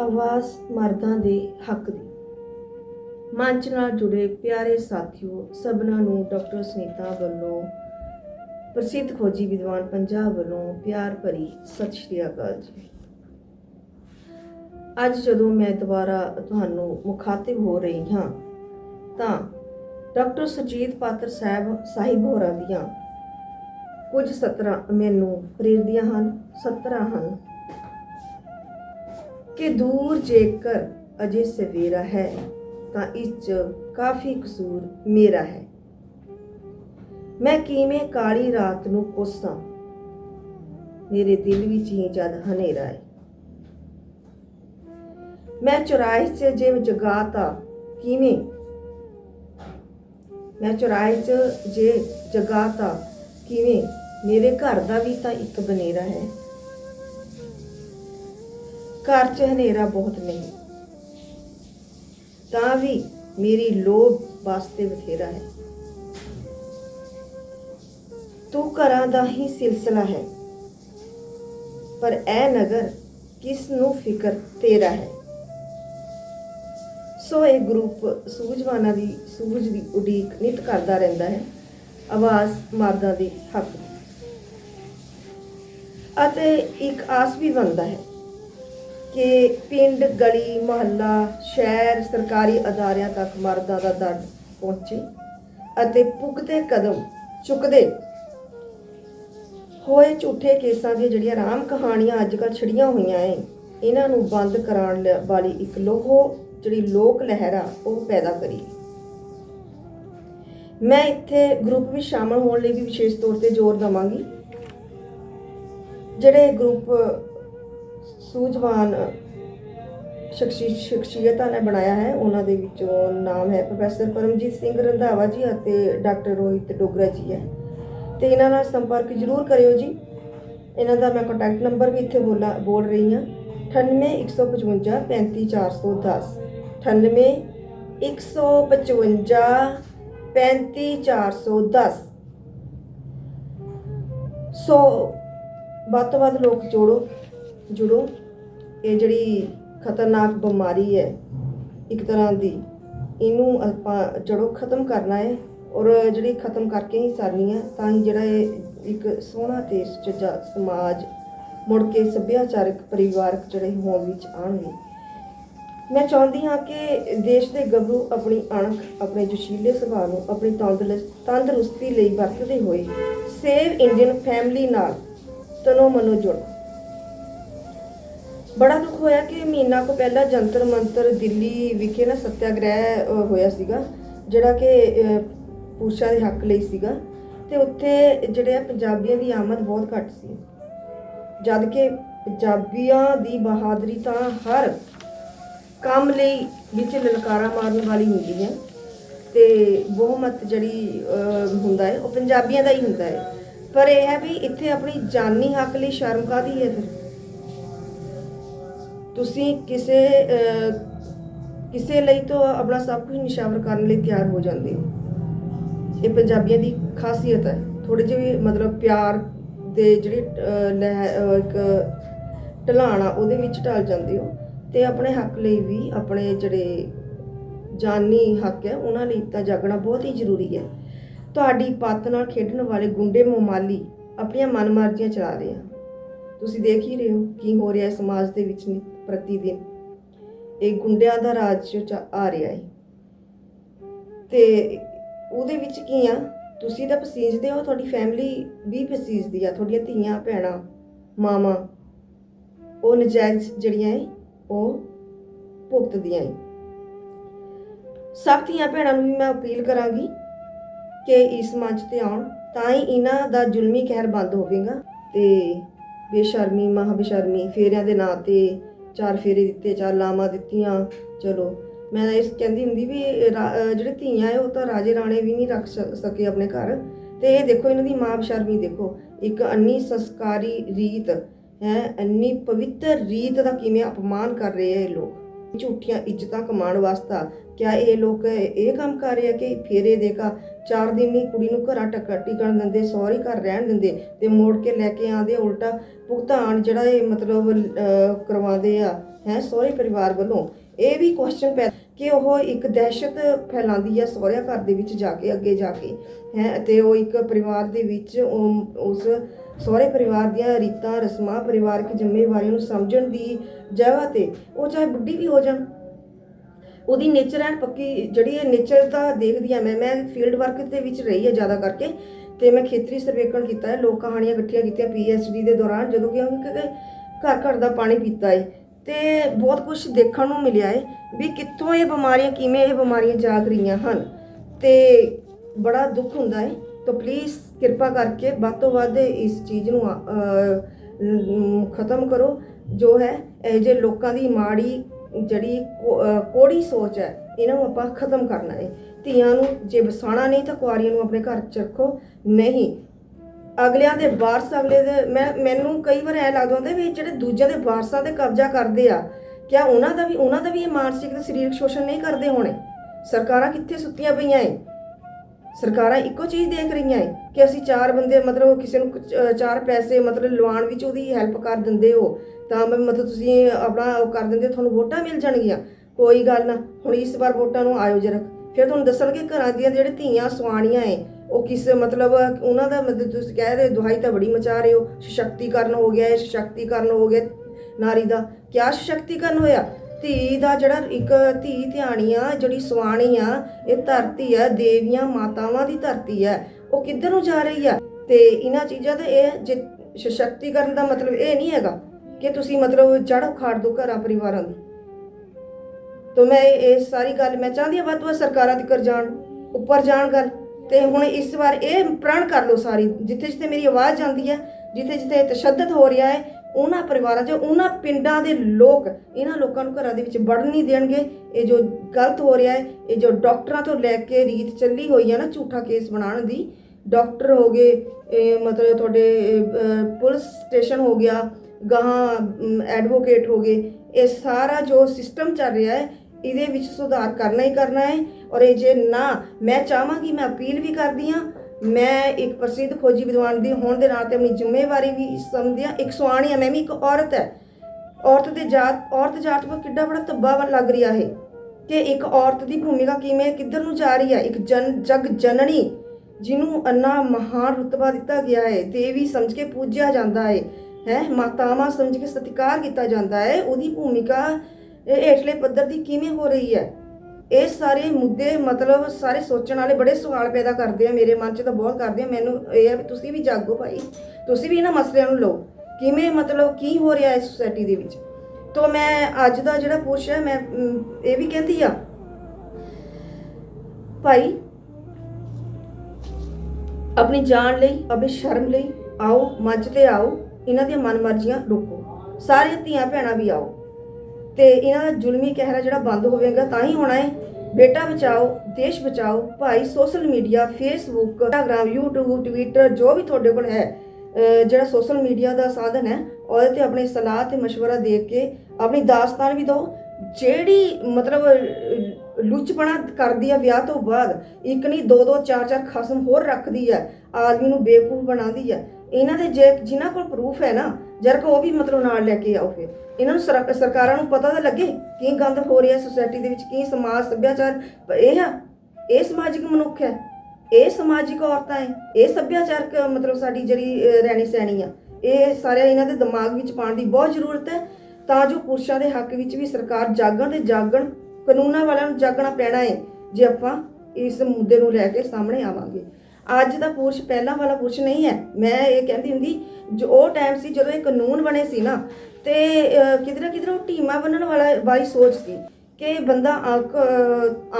ਆਵਾਜ਼ ਮਰਦਾਂ ਦੇ ਹੱਕ ਦੀ। ਮੰਚ ਨਾਲ ਜੁੜੇ ਪਿਆਰੇ ਸਾਥੀਓ, ਸਭਨਾਂ ਨੂੰ ਡਾਕਟਰ ਸੁਨੀਤਾ ਵੱਲੋਂ ਪ੍ਰਸਿੱਧ ਖੋਜੀ ਵਿਦਵਾਨ ਪੰਜਾਬ ਵੱਲੋਂ ਪਿਆਰ ਭਰੀ ਸਤਿ ਸ਼੍ਰੀ ਅਕਾਲ ਜੀ। ਅੱਜ ਜਦੋਂ ਮੈਂ ਦੁਬਾਰਾ ਤੁਹਾਨੂੰ ਮੁਖਾਤਿਬ ਹੋ ਰਹੀ ਹਾਂ, ਤਾਂ ਡਾਕਟਰ ਸੁਜੀਤ ਪਾਤਰ ਸਾਹਿਬ ਸਾਹਿਬ ਹੋਰਾਂ ਦੀਆਂ ਕੁਝ ਸਤਰਾਂ ਮੈਨੂੰ ਪ੍ਰੇਰਦੀਆਂ ਹਨ, ਸਤਰਾਂ ਹਨ। ਕਿ ਦੂਰ ਜੇਕਰ ਅਜੇ ਸਵੇਰਾ ਹੈ, ਤਾਂ ਇਸ 'ਚ ਕਾਫੀ ਕਸੂਰ ਮੇਰਾ ਹੈ। ਮੈਂ ਕਿਵੇਂ ਕਾਲੀ ਰਾਤ ਨੂੰ ਕੋਸਾਂ? ਮੇਰੇ ਦਿਲ ਵਿੱਚ ਹੀ ਜਦ ਹਨੇਰਾ ਹੈ ਮੈਂ ਚੁਰਾਹੇ 'ਚ ਜੇ ਜਗਾਤਾ, ਕਿਵੇਂ? ਮੈਂ ਚੁਰਾਹੇ 'ਚ ਜੇ ਜਗਾਤਾ, ਕਿਵੇਂ? ਮੇਰੇ ਘਰ ਦਾ ਵੀ ਤਾਂ ਇੱਕ ਬਨੇਰਾ ਹੈ। ਘਰ 'ਚ ਹਨੇਰਾ ਬਹੁਤ ਨਹੀਂ। ਤਾਂ ਵੀ ਮੇਰੀ ਲੋਭ ਵਾਸਤੇ ਬਥੇਰਾ ਹੈ। ਤੂੰ ਘਰਾਂ ਦਾ ਹੀ ਸਿਲਸਿਲਾ ਹੈ। ਪਰ ਐ ਨਗਰ ਕਿਸ ਨੂੰ ਫਿਕਰ ਤੇਰਾ ਹੈ? ਸੋ ਇਹ ਗਰੁੱਪ ਸੂਝਵਾਨਾਂ ਦੀ ਸੂਝ ਦੀ ਉਡੀਕ ਨਿਤ ਕਰਦਾ ਰਹਿੰਦਾ ਹੈ। ਆਵਾਜ਼ ਮਰਦਾਂ ਦੀ ਹੱਕ। ਅਤੇ ਇੱਕ ਆਸ ਵੀ ਬਣਦਾ ਹੈ। ਕਿ ਪਿੰਡ, ਗਲੀ, ਮੁਹੱਲਾ, ਸ਼ਹਿਰ, ਸਰਕਾਰੀ ਅਦਾਰਿਆਂ ਤੱਕ ਮਰਦਾਂ ਦਾ ਦਰਦ ਪਹੁੰਚੇ ਅਤੇ ਪੁਖਤੇ ਕਦਮ ਚੁੱਕਦੇ। ਹੋਏ ਝੂਠੇ ਕੇਸਾਂ ਦੀਆਂ ਜਿਹੜੀਆਂ ਰਾਮ ਕਹਾਣੀਆਂ ਅੱਜ ਕੱਲ੍ਹ ਛੜੀਆਂ ਹੋਈਆਂ ਏ, ਇਹਨਾਂ ਨੂੰ ਬੰਦ ਕਰਾਉਣ ਲ- ਵਾਲੀ ਇੱਕ ਲੋਹੋ ਜਿਹੜੀ ਲੋਕ ਲਹਿਰ ਆ, ਉਹ ਪੈਦਾ ਕਰੀ। ਮੈਂ ਇੱਥੇ ਗਰੁੱਪ ਵਿੱਚ ਸ਼ਾਮਲ ਹੋਣ ਲਈ ਵੀ ਵਿਸ਼ੇਸ਼ ਤੌਰ ਤੇ ਜ਼ੋਰ ਦਵਾਂਗੀ। ਜਿਹੜੇ ਗਰੁੱਪ ਸੂਝਵਾਨ ਸ਼ਖਸੀ ਸ਼ਖਸੀਅਤਾਂ ਨੇ ਬਣਾਇਆ ਹੈ। ਉਹਨਾਂ ਦੇ ਵਿੱਚੋਂ ਨਾਮ ਹੈ ਪ੍ਰੋਫੈਸਰ ਪਰਮਜੀਤ ਸਿੰਘ ਰੰਧਾਵਾ ਜੀ ਅਤੇ ਡਾਕਟਰ ਰੋਹਿਤ ਡੋਗਰਾ ਜੀ ਹੈ। ਤੇ ਇਹਨਾਂ ਨਾਲ ਸੰਪਰਕ ਜ਼ਰੂਰ ਕਰਿਓ ਜੀ। ਇਹਨਾਂ ਦਾ ਮੈਂ ਕੰਟੈਕਟ ਨੰਬਰ ਵੀ ਇੱਥੇ ਬੋਲਾ, ਬੋਲ ਰਹੀ ਹਾਂ। 98 155 35410 98 155 35410 ਸੋ ਵੱਧ ਤੋਂ ਵੱਧ ਲੋਕ ਜੋੜੋ, ਜੁੜੋ। ਇਹ ਜਿਹੜੀ ਖਤਰਨਾਕ ਬਿਮਾਰੀ ਹੈ, ਇੱਕ ਤਰ੍ਹਾਂ ਦੀ, ਇਹਨੂੰ ਆਪਾਂ ਜੜੋਂ ਖਤਮ ਕਰਨਾ ਹੈ ਔਰ ਜਿਹੜੀ ਖਤਮ ਕਰਕੇ ਹੀ ਸਰਨੀ ਹੈ, ਤਾਂ ਹੀ ਜਿਹੜਾ ਇਹ ਇੱਕ ਸੋਹਣਾ ਤੇ ਸੁਚੱਜਾ ਸਮਾਜ ਮੁੜ ਕੇ ਸੱਭਿਆਚਾਰਕ ਪਰਿਵਾਰਕ ਜਿਹੜੇ ਹੋਂਦ ਵਿੱਚ ਆਉਣਗੇ। ਮੈਂ ਚਾਹੁੰਦੀ ਹਾਂ ਕਿ ਦੇਸ਼ ਦੇ ਗੱਭਰੂ ਆਪਣੀ ਅਣਖ, ਆਪਣੇ ਜੋਸ਼ੀਲੇ ਸੁਭਾਅ ਨੂੰ, ਆਪਣੀ ਤੰਦਰੁਸ- ਤੰਦਰੁਸਤੀ ਲਈ ਵਰਤਦੇ ਹੋਏ ਸੇਵ ਇੰਡੀਅਨ ਫੈਮਿਲੀ ਨਾਲ ਤਨੋ ਮਨੋ ਜੁੜ। ਬੜਾ ਦੁੱਖ ਹੋਇਆ ਕਿ ਮਹੀਨਾ ਕੋ ਪਹਿਲਾਂ ਜੰਤਰ ਮੰਤਰ ਦਿੱਲੀ ਵਿਖੇ ਨਾ ਸਤਿਆਗ੍ਰਹਿ ਅ, ਹੋਇਆ ਸੀਗਾ ਜਿਹੜਾ ਕਿ ਅ, ਪੁਰਸ਼ਾਂ ਦੇ ਹੱਕ ਲਈ ਸੀਗਾ ਤੇ ਉੱਥੇ ਜਿਹੜੇ ਆ ਪੰਜਾਬੀਆਂ ਦੀ ਆਮਦ ਬਹੁਤ ਘੱਟ ਸੀ। ਜਦ ਕਿ ਪੰਜਾਬੀਆਂ ਦੀ ਬਹਾਦਰੀ ਤਾਂ ਹਰ ਕੰਮ ਲਈ ਵਿੱਚ ਲਲਕਾਰਾ ਮਾਰਨ ਵਾਲੀ ਹੁੰਦੀ ਹੈ ਤੇ ਬਹੁਮਤ ਜਿਹੜੀ ਅਹ, ਹੁੰਦਾ ਹੈ ਉਹ ਪੰਜਾਬੀਆਂ ਦਾ ਹੀ ਹੁੰਦਾ ਹੈ। ਪਰ ਇਹ ਹੈ ਵੀ ਇੱਥੇ ਆਪਣੀ ਜਾਨੀ ਹੱਕ ਲਈ ਸ਼ਰਮ ਕਾਦੀ ਹੈ ਫਿਰ? ਤੁਸੀਂ ਕਿਸੇ ਕਿਸੇ ਲਈ ਤੋਂ ਆਪਣਾ ਸਭ ਕੁਝ ਨਿਸ਼ਾਵਰ ਕਰਨ ਲਈ ਤਿਆਰ ਹੋ ਜਾਂਦੇ ਹੋ। ਇਹ ਪੰਜਾਬੀਆਂ ਦੀ ਖਾਸੀਅਤ ਹੈ। ਥੋੜੇ ਜਿਹੇ ਵੀ ਮਤਲਬ ਪਿਆਰ ਦੇ ਜਿਹੜੇ ਅਹ, ਲਹਿ ਅਹ, ਇੱਕ ਉਹਦੇ ਵਿੱਚ ਢਲ ਜਾਂਦੇ ਹੋ। ਤੇ ਆਪਣੇ ਹੱਕ ਲਈ ਵੀ ਆਪਣੇ ਜਿਹੜੇ ਜਾਨੀ ਹੱਕ ਹੈ ਉਹਨਾਂ ਲਈ ਤਾਂ ਜਾਗਣਾ ਬਹੁਤ ਹੀ ਜ਼ਰੂਰੀ ਹੈ। ਤੁਹਾਡੀ ਪੱਤ ਨਾਲ ਖੇਡਣ ਵਾਲੇ ਗੁੰਡੇ ਮੋਮਾਲੀ ਆਪਣੀਆਂ ਮਨਮਰਜ਼ੀਆਂ ਚਲਾ ਰਹੇ ਆ। ਤੁਸੀਂ ਦੇਖ ਹੀ ਰਹੇ ਹੋ ਕੀ ਹੋ ਰਿਹਾ ਸਮਾਜ ਦੇ ਵਿੱਚ। ਨਿਤ ਪ੍ਰਤੀ ਦਿਨ ਇਹ ਗੁੰਡਿਆਂ ਦਾ ਰਾਜ ਆ ਰਿਹਾ ਹੈ ਤੇ ਉਹਦੇ ਵਿੱਚ ਕੀ ਆ? ਤੁਸੀਂ ਤਾਂ ਪਸੀਜਦੇ ਹੋ, ਤੁਹਾਡੀ ਫੈਮਿਲੀ ਵੀ ਪਸੀਜਦੀ ਆ, ਤੁਹਾਡੀਆਂ ਧੀਆਂ, ਭੈਣਾਂ, ਮਾਵਾਂ। ਉਹ ਨਜਾਇਜ਼ ਜਿਹੜੀਆਂ ਹੈ ਉਹ ਭੁਗਤਦੀਆਂ ਹੈ ਸਭ ਧੀਆਂ ਭੈਣਾਂ ਨੂੰ ਵੀ ਮੈਂ ਅਪੀਲ ਕਰਾਂਗੀ ਕਿ ਇਸ ਮੰਚ ਤੇ ਆਉਣ, ਤਾਂ ਹੀ ਇਹਨਾਂ ਦਾ ਜ਼ੁਲਮੀ ਕਹਿਰ ਬੰਦ ਹੋਵੇਗਾ ਤੇ ਬੇਸ਼ਰਮੀ ਮਹਾ ਬੇਸ਼ਰਮੀ ਫੇਰਿਆਂ ਦੇ ਨਾਂ ਤੇ ਚਾਰ ਫੇਰੇ ਦਿੱਤੇ, ਚਾਰ ਲਾਵਾਂ ਦਿੱਤੀਆਂ, ਚਲੋ। ਮੈਂ ਇਸ ਕਹਿੰਦੀ ਹੁੰਦੀ ਵੀ ਰਾ- ਜਿਹੜੇ ਧੀਆਂ ਹੈ ਉਹ ਤਾਂ ਰਾਜੇ ਰਾਣੇ ਵੀ ਨਹੀਂ ਰੱਖ ਸਕੇ ਆਪਣੇ ਘਰ। ਤੇ ਇਹ ਦੇਖੋ, ਇਹਨਾਂ ਦੀ ਮਾਂ ਬੇਸ਼ਰਮੀ ਦੇਖੋ, ਇੱਕ ਅੰਨੀ ਸੰਸਕਾਰੀ ਰੀਤ, ਹੈ, ਅੰਨੀ ਪਵਿੱਤਰ ਰੀਤ ਦਾ ਕਿਵੇਂ ਅਪਮਾਨ ਕਰ ਰਹੇ ਆ ਇਹ ਲੋਕ। ਝੂਠੀਆਂ ਇੱਜ਼ਤਾਂ ਕਮਾਉਣ ਵਾਸਤਾ ਕਿਆ ਇਹ ਲੋਕ ਇਹ ਕੰਮ ਕਰ ਰਹੇ ਕਿ ਫੇਰੇ ਦੇ ਚਾਰ ਦਿਨ ਹੀ ਕੁੜੀ ਨੂੰ ਘਰਾਂ ਟੱਕਰ ਟਿਕਣ ਦਿੰਦੇ ਸੌਰੀ ਘਰ ਰਹਿਣ ਦਿੰਦੇ ਤੇ ਮੋੜ ਕੇ ਲੈ ਕੇ ਆਉਂਦੇ ਉਲਟਾ ਭੁਗਤਾਨ ਜਿਹੜਾ ਇਹ ਮਤਲਬ ਅਹ, ਕਰਵਾਉਂਦੇ ਆ ਹੈ ਸਹੁਰੇ ਪਰਿਵਾਰ ਵੱਲੋਂ। ਇਹ ਵੀ ਕੁਐਸਚਨ ਪੈ ਕਿ ਉਹ ਇੱਕ ਦਹਿਸ਼ਤ ਫੈਲਾਉਂਦੀ ਆ ਸਹੁਰਿਆਂ ਘਰ ਦੇ ਵਿੱਚ ਜਾ ਕੇ ਅੱਗੇ ਜਾ ਕੇ ਹੈ ਤੇ ਉਹ ਇੱਕ ਪਰਿਵਾਰ ਦੇ ਵਿੱਚ ਉਹ- ਉਸ ਸਹੁਰੇ ਪਰਿਵਾਰ ਦੀਆਂ ਰੀਤਾਂ, ਰਸਮਾਂ, ਪਰਿਵਾਰਕ ਜ਼ਿੰਮੇਵਾਰੀਆਂ ਨੂੰ ਸਮਝਣ ਦੀ ਜਗ੍ਹਾ ਤੇ ਉਹ ਚਾਹੇ ਬੁੱਢੀ ਵੀ ਹੋ ਜਾਣ। ਉਹਦੀ ਨੇਚਰ ਐਂਡ ਪੱਕੀ, ਜਿਹੜੀ ਹੈ ਨੇਚਰ ਦਾ ਦੇਖਦੀ ਆ ਮੈਂ ਮੈਂ ਫੀਲਡ ਵਰਕ ਦੇ ਵਿੱਚ ਰਹੀ ਹੈ ਜ਼ਿਆਦਾ ਕਰਕੇ ਤੇ ਮੈਂ ਖੇਤਰੀ ਸਰਵੇਖਣ ਕੀਤਾ ਹੈ, ਲੋਕ ਕਹਾਣੀਆਂ ਇਕੱਠੀਆਂ ਕੀਤੀਆਂ ਪੀਐਚਡੀ ਦੇ ਦੌਰਾਨ, ਜਦੋਂ ਕਿ ਉਹ ਘਰ ਘਰ ਦਾ ਪਾਣੀ ਪੀਤਾ ਹੈ ਤੇ ਬਹੁਤ ਕੁਝ ਦੇਖਣ ਨੂੰ ਮਿਲਿਆ ਹੈ ਵੀ ਕਿੱਥੋਂ ਇਹ ਬਿਮਾਰੀਆਂ, ਕਿਵੇਂ ਇਹ ਬਿਮਾਰੀਆਂ ਜਾਗ ਰਹੀਆਂ ਹਨ ਤੇ ਬੜਾ ਦੁੱਖ ਹੁੰਦਾ ਹੈ ਤਾਂ ਪਲੀਜ਼ ਕਿਰਪਾ ਕਰਕੇ ਵੱਧ ਤੋਂ ਵੱਧ ਇਸ ਚੀਜ਼ ਨੂੰ ਖਤਮ ਕਰੋ। ਜੋ ਹੈ, ਇਹ ਜੇ ਲੋਕਾਂ ਦੀ ਮਾੜੀ ਜਿਹੜੀ ਕੋ- ਕੋੜੀ ਸੋਚ ਹੈ, ਇਹਨਾਂ ਨੂੰ ਆਪਾਂ ਖਤਮ ਕਰਨਾ ਹੈ। ਧੀਆਂ ਨੂੰ ਜੇ ਵਸਾਣਾ ਨਹੀਂ ਤਾਂ ਕੁਆਰੀਆਂ ਨੂੰ ਆਪਣੇ ਘਰ ਚ ਰੱਖੋ। ਨਹੀਂ, ਅਗਲਿਆਂ ਦੇ ਵਾਰਸ ਅਗਲੇ ਦੇ, ਮੈਂ, ਮੈਨੂੰ ਕਈ ਵਾਰ ਐ ਲੱਗਦਾ ਹੁੰਦਾ ਵੀ ਜਿਹੜੇ ਦੂਜਿਆਂ ਦੇ ਵਾਰਸਾਂ ਤੇ ਕਬਜ਼ਾ ਕਰਦੇ ਆ, ਕਿਆ ਉਹਨਾਂ ਦਾ ਵੀ, ਉਹਨਾਂ ਦਾ ਵੀ ਇਹ ਮਾਨਸਿਕ ਤੇ ਸਰੀਰਕ ਸ਼ੋਸ਼ਣ ਨਹੀਂ ਕਰਦੇ ਹੋਣੇ? ਸਰਕਾਰਾਂ ਕਿੱਥੇ ਸੁੱਤੀਆਂ ਪਈਆਂ ਏ? ਸਰਕਾਰਾਂ ਇੱਕੋ ਚੀਜ਼ ਦੇਖ ਰਹੀਆਂ ਏ ਕਿ ਅਸੀਂ ਚਾਰ ਬੰਦੇ ਮਤਲਬ ਕਿਸੇ ਨੂੰ ਕੁਝ, ਅਹ, ਚਾਰ ਪੈਸੇ ਮਤਲਬ ਲਵਾਉਣ ਵਿੱਚ ਉਹਦੀ ਹੈਲਪ ਕਰ ਦਿੰਦੇ ਹੋ ਤਾਂ ਮੈਂ ਮਤਲਬ ਤੁਸੀਂ ਆਪਣਾ ਉਹ ਕਰ ਦਿੰਦੇ ਹੋ, ਤੁਹਾਨੂੰ ਵੋਟਾਂ ਮਿਲ ਜਾਣਗੀਆਂ। ਕੋਈ ਗੱਲ ਨਾ ਹੁਣ ਇਸ ਵਾਰ ਵੋਟਾਂ ਨੂੰ ਆਇਓ ਜਰਾ। ਫਿਰ ਤੁਹਾਨੂੰ ਦੱਸਣਗੇ ਘਰਾਂ ਦੀਆਂ ਜਿਹੜੇ ਧੀਆਂ ਸੁਆਣੀਆਂ ਏ ਉਹ ਕਿਸ ਮਤਲਬ ਉਹਨਾਂ ਦਾ ਮਤਲਬ ਤੁਸੀਂ ਕਹਿ ਰਹੇ ਹੋ, ਦੁਹਾਈ ਤਾਂ ਬੜੀ ਮਚਾ ਰਹੇ ਹੋ ਸਸ਼ਕਤੀਕਰਨ ਹੋ ਗਿਆ ਹੈ ਸਸ਼ਕਤੀਕਰਨ ਹੋ ਗਿਆ ਨਾਰੀ ਦਾ। ਕਿਆ ਸਸ਼ਕਤੀਕਰਨ ਹੋਇਆ? ਧੀ ਦਾ ਜਿਹੜਾ ਇੱਕ ਧੀ ਧਿਆਣੀ ਆ, ਜਿਹੜੀ ਸੁਆਣੀ ਆ, ਇਹ ਧਰਤੀ ਆ, ਦੇਵੀਆਂ ਮਾਤਾਵਾਂ ਦੀ ਧਰਤੀ ਆ। ਉਹ ਕਿੱਧਰ ਨੂੰ ਜਾ ਰਹੀ ਆ? ਤੇ ਇਹਨਾਂ ਚੀਜ਼ਾਂ ਦਾ ਇਹ ਜੇ, ਸਸ਼ਕਤੀਕਰਨ ਦਾ ਮਤਲਬ ਇਹ ਨਹੀਂ ਹੈਗਾ ਕਿ ਤੁਸੀਂ ਮਤਲਬ ਜੜ ਉਖਾੜ ਦੋ ਘਰਾਂ ਪਰਿਵਾਰਾਂ ਦੀ। ਤੋ ਮੈਂ ਇਹ ਸਾਰੀ ਗੱਲ, ਮੈਂ ਚਾਹੁੰਦੀ ਹਾਂ ਵੱਧ ਤੋਂ ਵੱਧ ਸਰਕਾਰਾਂ ਤੱਕ ਜਾਣ, ਉੱਪਰ ਜਾਣ ਗੱਲ। ਤੇ ਹੁਣ ਇਸ ਵਾਰ ਇਹ ਪ੍ਰਣ ਕਰ ਲਓ ਸਾਰੀ, ਜਿੱਥੇ ਜਿੱਥੇ ਮੇਰੀ ਆਵਾਜ਼ ਜਾਂਦੀ ਹੈ, ਜਿੱਥੇ ਜਿੱਥੇ ਤਸ਼ੱਦਦ ਹੋ ਰਿਹਾ ਹੈ ਉਹਨਾਂ ਪਰਿਵਾਰਾਂ 'ਚ, ਉਹਨਾਂ ਪਿੰਡਾਂ ਦੇ ਲੋਕ ਇਹਨਾਂ ਲੋਕਾਂ ਨੂੰ ਘਰਾਂ ਦੇ ਵਿੱਚ ਵੜਨ ਨਹੀਂ ਦੇਣਗੇ। ਇਹ ਜੋ ਗਲਤ ਹੋ ਰਿਹਾ ਹੈ, ਇਹ ਜੋ ਡਾਕਟਰਾਂ ਤੋਂ ਲੈ ਕੇ ਰੀਤ ਚੱਲੀ ਹੋਈ ਹੈ ਨਾ ਝੂਠਾ ਕੇਸ ਬਣਾਉਣ ਦੀ, ਡਾਕਟਰ ਹੋ ਗਏ, ਇਹ ਮਤਲਬ ਤੁਹਾਡੇ ਪੁਲਿਸ ਸਟੇਸ਼ਨ ਹੋ ਗਿਆ, ਗਾਹਾਂ ਐਡਵੋਕੇਟ ਹੋ ਗਏ, ਇਹ ਸਾਰਾ ਜੋ ਸਿਸਟਮ ਚੱਲ ਰਿਹਾ ਹੈ, ਇਹਦੇ ਵਿੱਚ ਸੁਧਾਰ ਕਰਨਾ ਹੀ ਕਰਨਾ ਹੈ। ਔਰ ਇਹ ਜੇ ਨਾ, ਮੈਂ ਚਾਹਾਂਗੀ, ਮੈਂ ਅਪੀਲ ਵੀ ਕਰਦੀ ਹਾਂ ਮੈਂ ਇੱਕ ਪ੍ਰਸਿੱਧ ਖੋਜੀ ਵਿਦਵਾਨ ਦੀ ਹੋਣ ਦੇ ਨਾਤੇ ਆਪਣੀ ਜ਼ਿੰਮੇਵਾਰੀ ਵੀ ਸਮਝਦੀ ਇੱਕ ਸੁਆਣੀ ਆ ਮੈਂ ਵੀ ਇੱਕ ਔਰਤ ਹੈ। ਔਰਤ ਦੇ ਜਾਤ, ਔਰਤ ਜਾਤ ਨੂੰ ਕਿੱਡਾ ਬੜਾ ਧੱਬਾ ਲੱਗ ਰਿਹਾ ਹੈ ਕਿ ਇੱਕ ਔਰਤ ਦੀ ਭੂਮਿਕਾ ਕਿਵੇਂ, ਕਿੱਧਰ ਨੂੰ ਜਾ ਰਹੀ ਹੈ? ਇੱਕ ਜਨ, ਜਗ ਜਨਨੀ ਜਿਹਨੂੰ ਅੰਨਾ ਮਹਾਨ ਰੁਤਬਾ ਦਿੱਤਾ ਗਿਆ ਹੈ ਦੇਵੀ ਸਮਝ ਕੇ ਪੂਜਿਆ ਜਾਂਦਾ ਹੈ ਹੈ? ਮਾਤਾਵਾਂ ਸਮਝ ਕੇ ਸਤਿਕਾਰ ਕੀਤਾ ਜਾਂਦਾ ਹੈ। ਉਹਦੀ ਭੂਮਿਕਾ ਇਹ ਹੇਠਲੇ ਪੱਧਰ ਦੀ ਕਿਵੇਂ ਹੋ ਰਹੀ ਹੈ? ਇਹ ਸਾਰੇ ਮੁੱਦੇ ਮਤਲਬ ਸਾਰੇ ਸੋਚਣ ਵਾਲੇ ਬੜੇ ਸਵਾਲ ਪੈਦਾ ਕਰਦੇ ਆ ਮੇਰੇ ਮਨ 'ਚ ਤਾਂ ਬਹੁਤ ਕਰਦੇ ਆ। ਮੈਨੂੰ ਇਹ ਆ ਵੀ ਤੁਸੀਂ ਵੀ ਜਾਗੋ ਭਾਈ। ਤੁਸੀਂ ਵੀ ਇਹਨਾਂ ਮਸਲਿਆਂ ਨੂੰ ਲਓ। ਕਿਵੇਂ ਮਤਲਬ ਕੀ ਹੋ ਰਿਹਾ ਹੈ ਸੋਸਾਇਟੀ ਦੇ ਵਿੱਚ? ਤੋਂ ਮੈਂ ਅੱਜ ਦਾ ਜਿਹੜਾ ਪੁੱਛ ਹੈ ਮੈਂ ਇਹ ਵੀ ਕਹਿੰਦੀ ਆ। ਭਾਈ, ਆਪਣੀ ਜਾਨ ਲਈ, ਆਪਣੀ ਸ਼ਰਮ ਲਈ ਆਓ ਮੰਚ ਤੇ ਆਓ, ਇਹਨਾਂ ਦੀਆਂ ਮਨਮਰਜ਼ੀਆਂ ਰੋਕੋ। ਸਾਰੀਆਂ ਧੀਆਂ ਭੈਣਾਂ ਵੀ ਆਓ। ਤੇ ਇਹਨਾਂ ਦਾ ਜ਼ੁਲਮੀ ਕਹਿਰਾ ਜਿਹੜਾ ਬੰਦ ਹੋਵੇਗਾ ਤਾਂ ਹੀ ਹੋਣਾ ਹੈ ਬੇਟਾ ਬਚਾਓ ਦੇਸ਼ ਬਚਾਓ ਭਾਈ social media Facebook Instagram YouTube Twitter ਜੋ ਵੀ ਤੁਹਾਡੇ ਕੋਲ ਹੈ ਅਹ ਜਿਹੜਾ ਸੋਸ਼ਲ ਮੀਡੀਆ ਦਾ ਸਾਧਨ ਹੈ ਉਹਦੇ ਤੇ ਆਪਣੀ ਸਲਾਹ ਤੇ مشورہ ਦੇ ਕੇ ਆਪਣੀ ਦਾਸਤਾਨ ਵੀ ਦਿਓ ਜਿਹੜੀ ਮਤਲਬ ਅਹ, ਲੁੱਚਪਣਾ ਕਰਦੀ ਆ ਵਿਆਹ ਤੋਂ ਬਾਅਦ ਇੱਕ ਨਹੀਂ ਦੋ ਦੋ ਚਾਰ ਚਾਰ ਖਸਮ ਹੋਰ ਰੱਖਦੀ ਆ ਆਦਮੀ ਨੂੰ ਬੇਵਕੂਫ ਬਣਾਉਂਦੀ ਆ ਇਹਨਾਂ ਦੇ ਜੇ ਜਿਨ੍ਹਾਂ ਕੋਲ ਪ੍ਰੂਫ ਹੈ ਨਾ ਜਰਕ ਉਹ ਵੀ ਮਤਲਬ ਨਾਲ ਲੈ ਕੇ ਆਓ ਫਿਰ। ਇਹਨਾਂ ਨੂੰ ਸਰ- ਸਰਕਾਰਾਂ ਨੂੰ ਪਤਾ ਤਾਂ ਲੱਗੇ ਕੀ ਗੰਦ ਹੋ ਰਿਹਾ ਸੋਸਾਇਟੀ ਦੇ ਵਿੱਚ ਕੀ ਸਮਾਜ ਸੱਭਿਆਚਾਰ। ਪ- ਇਹ ਆ ਇਹ ਸਮਾਜਿਕ ਮਨੁੱਖ ਹੈ ਇਹ ਸਮਾਜਿਕ ਔਰਤਾਂ ਹੈ ਇਹ ਸੱਭਿਆਚਾਰਕ ਮਤਲਬ ਸਾਡੀ ਜਿਹੜੀ ਅਹ, ਰਹਿਣੀ ਸਹਿਣੀ ਆ। ਇਹ ਸਾਰੇ ਇਹਨਾਂ ਦੇ ਦਿਮਾਗ ਵਿੱਚ ਪਾਉਣ ਦੀ ਬਹੁਤ ਜ਼ਰੂਰਤ ਹੈ ਤਾਂ ਜੋ ਪੁਰਸ਼ਾਂ ਦੇ ਹੱਕ ਵਿੱਚ ਵੀ ਸਰਕਾਰ ਜਾਗਣ ਤੇ ਜਾਗਣ ਕਾਨੂੰਨਾਂ ਵਾਲਿਆਂ ਨੂੰ ਜਾਗਣਾ ਪੈਣਾ ਹੈ ਜੇ ਆਪਾਂ ਇਸ ਮੁੱਦੇ ਨੂੰ ਲੈ ਕੇ ਸਾਹਮਣੇ ਆਵਾਂਗੇ। ਅੱਜ ਦਾ ਪੁਰਸ਼, ਪਹਿਲਾਂ ਵਾਲਾ ਪੁਰਸ਼ ਨਹੀਂ ਹੈ। ਮੈਂ ਇਹ ਕਹਿੰਦੀ ਹੁੰਦੀ, ਜੋ ਉਹ ਟਾਈਮ ਸੀ, ਜਦੋਂ ਇਹ ਕਾਨੂੰਨ ਬਣੇ ਸੀ ਨਾ, ਤੇ ਕਿਧਰ ਕਿਧਰੇ ਕਿਧਰੇ ਉਹ ਟੀਮਾ ਬੰਨਣ ਵਾਲਾ ਵਾਲੀ ਸੋਚ ਸੀ ਕਿ ਬੰਦਾ ਆਕ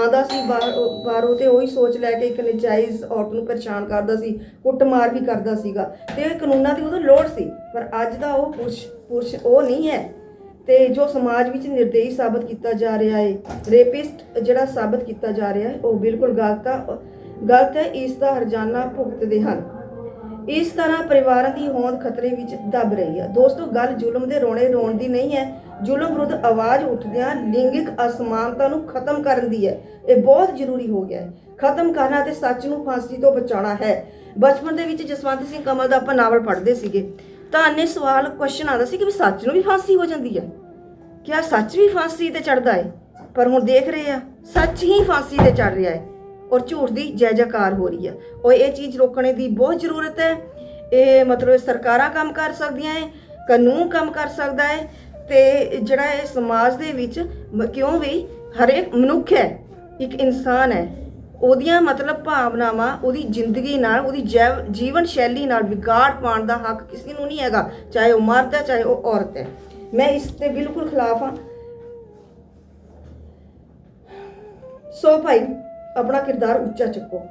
ਆਂਦਾ ਸੀ ਬਾਹਰ- ਬਾਹਰੋਂ ਤੇ ਉਹੀ ਸੋਚ ਲੈ ਕੇ ਇੱਕ ਨਜਾਇਜ਼ ਔਰਤ ਨੂੰ ਪਰੇਸ਼ਾਨ ਕਰਦਾ ਸੀ, ਕੁੱਟਮਾਰ ਵੀ ਕਰਦਾ ਸੀਗਾ। ਤੇ ਇਹ ਕਾਨੂੰਨਾਂ ਦੀ ਉਦੋਂ ਲੋੜ ਸੀ, ਪਰ ਅੱਜ ਦਾ ਉਹ ਪੁਰਸ਼ ਪੁਰਸ਼ ਉਹ ਨਹੀਂ ਹੈ। ਤੇ ਜੋ ਸਮਾਜ ਵਿੱਚ ਨਿਰਦੇਸ਼ ਸਾਬਤ ਕੀਤਾ ਜਾ ਰਿਹਾ ਹੈ ਰੇਪਿਸਟ ਜਿਹੜਾ ਸਾਬਤ ਕੀਤਾ ਜਾ ਰਿਹਾ ਹੈ ਉਹ ਬਿਲਕੁਲ ਗਲਤ ਆ। ਗਲਤ ਹੈ, ਇਸ ਦਾ ਹਰਜਾਨਾ ਭੁਗਤਦੇ ਹਨ ਇਸ ਤਰ੍ਹਾਂ ਪਰਿਵਾਰਾਂ ਦੀ ਹੋਂਦ ਖਤਰੇ ਵਿੱਚ ਦਬ ਰਹੀ ਹੈ। ਦੋਸਤੋ, ਗੱਲ ਜ਼ੁਲਮ ਦੇ ਰੋਣੇ ਰੋਣ ਦੀ ਨਹੀਂ ਹੈ। ਜ਼ੁਲਮ ਵਿਰੁੱਧ ਆਵਾਜ਼ ਉੱਠਦਿਆਂ ਲਿੰਗਿਕ ਅਸਮਾਨਤਾ ਨੂੰ ਖਤਮ ਕਰਨ ਦੀ ਹੈ। ਇਹ ਬਹੁਤ ਜ਼ਰੂਰੀ ਹੋ ਗਿਆ ਹੈ। ਖਤਮ ਕਰਨਾ ਤੇ ਸੱਚ ਨੂੰ ਫਾਂਸੀ ਤੋਂ ਬਚਾਉਣਾ ਹੈ। ਬਚਪਨ ਦੇ ਵਿੱਚ ਜਸਵੰਤ ਸਿੰਘ ਕਮਲ ਦਾ ਆਪਾਂ ਨਾਵਲ ਪੜ੍ਹਦੇ ਸੀਗੇ। ਤਾਂ ਅੰਨੇ ਸਵਾਲ ਕੁਐਸਚਨ ਆਉਂਦਾ ਸੀ ਕਿ ਵੀ ਸੱਚ ਨੂੰ ਵੀ ਫਾਂਸੀ ਹੋ ਜਾਂਦੀ ਹੈ। ਕਿਆ ਸੱਚ ਵੀ ਫਾਂਸੀ ਤੇ ਚੜਦਾ ਹੈ? ਪਰ ਹੁਣ ਦੇਖ ਰਹੇ ਆ ਸੱਚ ਹੀ ਫਾਂਸੀ ਤੇ ਚੜ ਰਿਹਾ ਹੈ। ਔਰ ਝੂਠ ਦੀ ਜੈ ਜੈਕਾਰ ਹੋ ਰਹੀ ਹੈ। ਔਰ ਇਹ ਚੀਜ਼ ਰੋਕਣੇ ਦੀ ਬਹੁਤ ਜ਼ਰੂਰਤ ਹੈ। ਇਹ ਮਤਲਬ ਸਰਕਾਰਾਂ ਕੰਮ ਕਰ ਸਕਦੀਆਂ ਹੈ, ਕਾਨੂੰਨ ਕੰਮ ਕਰ ਸਕਦਾ ਹੈ ਤੇ ਜਿਹੜਾ ਇਹ ਸਮਾਜ ਦੇ ਵਿੱਚ ਕਿਉਂ ਵੀ ਹਰੇਕ ਮਨੁੱਖ ਹੈ, ਇੱਕ ਇਨਸਾਨ ਹੈ, ਉਹਦੀਆਂ ਮਤਲਬ ਭਾਵਨਾਵਾਂ, ਉਹਦੀ ਜ਼ਿੰਦਗੀ ਨਾਲ, ਉਹਦੀ ਜੈਵ- ਜੀਵਨ ਸ਼ੈਲੀ ਨਾਲ ਵਿਗਾੜ ਪਾਉਣ ਦਾ ਹੱਕ ਕਿਸੇ ਨੂੰ ਨਹੀਂ ਹੈਗਾ, ਚਾਹੇ ਉਹ ਮਰਦ ਹੈ, ਚਾਹੇ ਉਹ ਔਰਤ ਹੈ। ਮੈਂ ਇਸ ਤੇ ਬਿਲਕੁਲ ਖਿਲਾਫ ਹਾਂ। ਸੋ ਭਾਈ ਆਪਣਾ ਕਿਰਦਾਰ ਉੱਚਾ ਚੁੱਕੋ।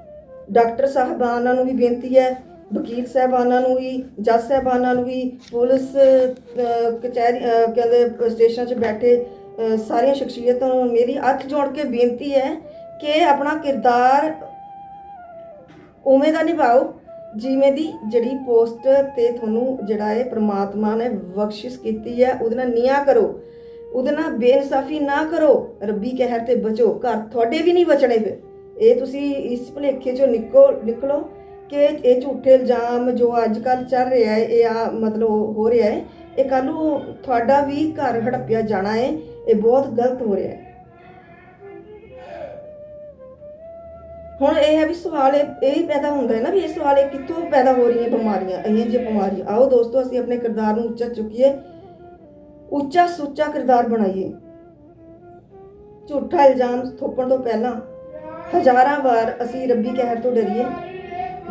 ਡਾਕਟਰ ਸਾਹਿਬਾਨਾਂ ਨੂੰ ਵੀ ਬੇਨਤੀ ਹੈ, ਵਕੀਲ ਸਾਹਿਬਾਨਾਂ ਨੂੰ ਵੀ, ਜੱਜ ਸਾਹਿਬਾਨਾਂ ਨੂੰ ਵੀ, ਪੁਲਿਸ ਕਚਹਿਰੀ ਕਹਿੰਦੇ ਸਟੇਸ਼ਨ 'ਚ ਬੈਠੇ ਸਾਰੀਆਂ ਸ਼ਖਸੀਅਤਾਂ ਨੂੰ ਮੇਰੀ ਹੱਥ ਜੋੜ ਕੇ ਬੇਨਤੀ ਹੈ ਕਿ ਆਪਣਾ ਕਿਰਦਾਰ ਉਵੇਂ ਦਾ ਨਿਭਾਓ ਜਿਵੇਂ ਦੀ ਜਿਹੜੀ ਪੋਸਟ ਤੇ ਤੁਹਾਨੂੰ ਜਿਹੜਾ ਹੈ ਪ੍ਰਮਾਤਮਾ ਨੇ ਬਖਸ਼ਿਸ਼ ਕੀਤੀ ਹੈ, ਉਹਦੇ ਨਾਲ ਨਿਆਂ ਕਰੋ। ਉਹਦੇ ਨਾਲ ਬੇਇਨਸਾਫੀ ਨਾ ਕਰੋ, ਰੱਬੀ ਕਹਿਰ ਤੇ ਬਚੋ। ਘਰ ਤੁਹਾਡੇ ਵੀ ਨਹੀਂ ਬਚਣੇ ਫਿਰ। ਇਹ ਤੁਸੀਂ ਇਸ ਭੁਲੇਖੇ ਚੋਂ ਨਿਕੋ, ਨਿਕਲੋ ਕਿ ਇਹ ਝੂਠੇ ਇਲਜ਼ਾਮ ਜੋ ਅੱਜ ਕੱਲ ਚੱਲ ਰਿਹਾ ਹੈ, ਇਹ ਆ ਮਤਲਬ ਹੋ ਰਿਹਾ ਹੈ, ਇਹ ਕੱਲ ਨੂੰ ਤੁਹਾਡਾ ਵੀ ਘਰ ਹੜੱਪਿਆ ਜਾਣਾ ਹੈ, ਇਹ ਬਹੁਤ ਗਲਤ ਹੋ ਰਿਹਾ ਹੈ। ਹੁਣ ਇਹ ਹੈ ਵੀ ਸਵਾਲ ਇਹ ਹੀ ਪੈਦਾ ਹੁੰਦਾ ਹੈ ਨਾ ਵੀ ਇਹ ਸਵਾਲ ਇਹ ਕਿੱਥੋਂ ਪੈਦਾ ਹੋ ਰਹੀਆਂ ਬਿਮਾਰੀਆਂ ਇਹ ਜਿਹੀਆਂ ਬਿਮਾਰੀਆਂ। ਆਓ ਦੋਸਤੋ, ਅਸੀਂ ਆਪਣੇ ਕਿਰਦਾਰ ਨੂੰ ਉੱਚਾ ਚੁੱਕੀਏ। ਉੱਚਾ ਸੁੱਚਾ ਕਿਰਦਾਰ ਬਣਾਈਏ। ਝੂਠਾ ਇਲਜ਼ਾਮ ਥੋਪਣ ਤੋਂ ਪਹਿਲਾਂ ਹਜ਼ਾਰਾਂ ਵਾਰ ਅਸੀਂ ਰੱਬੀ ਕਹਿਰ ਤੋਂ ਡਰੀਏ।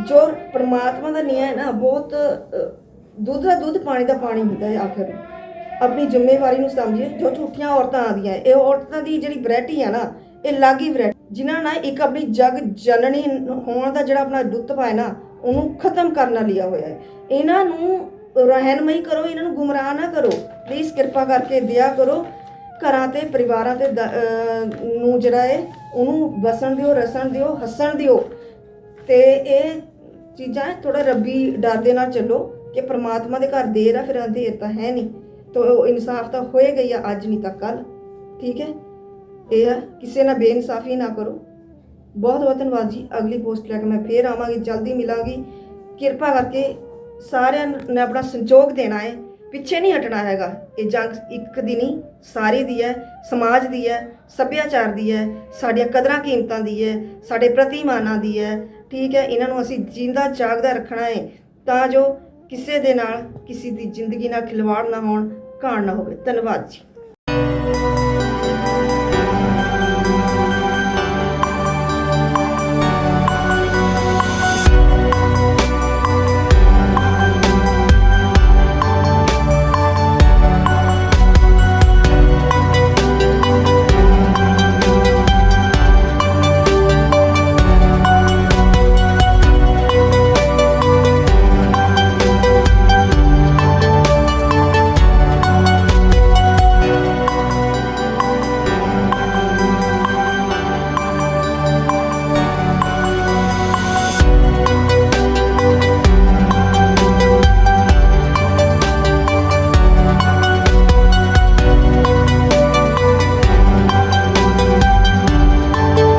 ਜੋ ਪਰਮਾਤਮਾ ਦਾ ਨਿਆਂ ਹੈ ਨਾ, ਬਹੁਤ ਦੁੱਧ ਦਾ ਦੁੱਧ, ਪਾਣੀ ਦਾ ਪਾਣੀ ਹੁੰਦਾ ਹੈ ਆਖਰ। ਆਪਣੀ ਜ਼ਿੰਮੇਵਾਰੀ ਨੂੰ ਸਮਝੀਏ, ਜੋ ਝੂਠੀਆਂ ਔਰਤਾਂ ਆਉਂਦੀਆਂ ਇਹ ਔਰਤਾਂ ਦੀ ਜਿਹੜੀ ਵੈਰਾਈਟੀ ਹੈ ਨਾ, ਇਹ ਲਾਗੀ ਵੈਰਾਈਟੀ। ਜਿਨ੍ਹਾਂ ਨਾਲ ਇੱਕ ਆਪਣੀ ਜਗ ਜਨਨੀ ਹੋਣ ਦਾ ਜਿਹੜਾ ਆਪਣਾ ਰੁਤਬਾ ਹੈ ਨਾ, ਉਹਨੂੰ ਖਤਮ ਕਰਨਾ ਲਿਆ ਹੋਇਆ ਹੈ। ਇਹਨਾਂ ਨੂੰ ਰਹਿਨਮਈ ਕਰੋ, ਇਹਨਾਂ ਨੂੰ ਗੁੰਮਰਾਹ ਨਾ ਕਰੋ। ਪਲੀਜ਼ ਕਿਰਪਾ ਕਰਕੇ ਦਿਆ ਕਰੋ। ਘਰਾਂ ਤੇ, ਪਰਿਵਾਰਾਂ ਤੇ ਦ- ਨੂੰ ਜਿਹੜਾ ਹੈ ਉਹਨੂੰ ਵਸਣ ਦਿਓ, ਰਸਣ ਦਿਓ, ਹੱਸਣ ਦਿਓ। ਤੇ ਇਹ ਚੀਜ਼ਾਂ ਥੋੜਾ ਰੱਬੀ ਡਰ ਦੇ ਨਾਲ ਚੱਲੋ ਕਿ ਪ੍ਰਮਾਤਮਾ ਦੇ ਘਰ ਦੇਰ ਆ, ਫਿਰ ਅੰਧੇਰ ਤਾਂ ਹੈ ਨਹੀਂ। ਤੋ ਉਹ ਇਨਸਾਫ ਤਾਂ ਹੋਏਗਾ ਹੀ ਆ, ਅੱਜ ਨਹੀਂ ਤਾਂ ਕੱਲ ਠੀਕ ਹੈ? ਇਹ ਆ, ਕਿਸੇ ਨਾਲ ਬੇਇਨਸਾਫੀ ਨਾ ਕਰੋ। ਬਹੁਤ ਬਹੁਤ ਧੰਨਵਾਦ ਜੀ। ਅਗਲੀ ਪੋਸਟ ਲੈ ਕੇ ਮੈਂ ਫੇਰ ਆਵਾਂਗੀ, ਜਲਦੀ ਮਿਲਾਂਗੀ। ਕਿਰਪਾ ਕਰਕੇ ਸਾਰਿਆਂ ਨੇ ਆਪਣਾ ਸੰਯੋਗ ਦੇਣਾ ਹੈ। ਪਿੱਛੇ ਨਹੀਂ ਹਟਣਾ ਹੈਗਾ। ਇਹ ਜੰਗ ਇੱਕ ਦੀ ਨਹੀਂ, ਸਾਰੀ ਦੀ ਹੈ, ਸਮਾਜ ਦੀ ਹੈ, ਸੱਭਿਆਚਾਰ ਦੀ ਹੈ, ਸਾਡੀਆਂ ਕਦਰਾਂ ਕੀਮਤਾਂ ਦੀ ਹੈ, ਸਾਡੇ ਪ੍ਰਤੀਮਾਨਾਂ ਦੀ ਹੈ। ਠੀਕ ਹੈ, ਇਹਨਾਂ ਨੂੰ ਅਸੀਂ ਜਿੰਦਾ ਜਾਗਦਾ ਰੱਖਣਾ ਹੈ ਤਾਂ ਜੋ ਕਿਸੇ ਦੇ ਨਾਲ ਕਿਸੇ ਦੀ ਜ਼ਿੰਦਗੀ ਨਾਲ ਖਿਲਵਾੜ ਨਾ ਹੋਣ, ਘਾਣ ਨਾ ਹੋਵੇ। ਧੰਨਵਾਦ ਜੀ।